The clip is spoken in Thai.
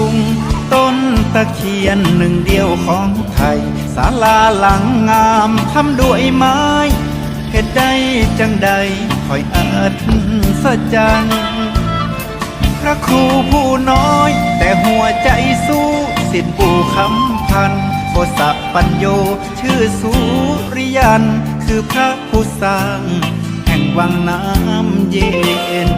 ู คียนหนึ่งเดียวของไทยศาลาหลังงามทำด้วยไม้เหตุใดจังใดคอยอัศจรรย์พระครูผู้น้อย แต่หัวใจสู้สิทธิปู่คำพันโคสัพปัญโยชื่อสุริยัน คือพระผู้สร้าง แห่งวังน้ำเย็น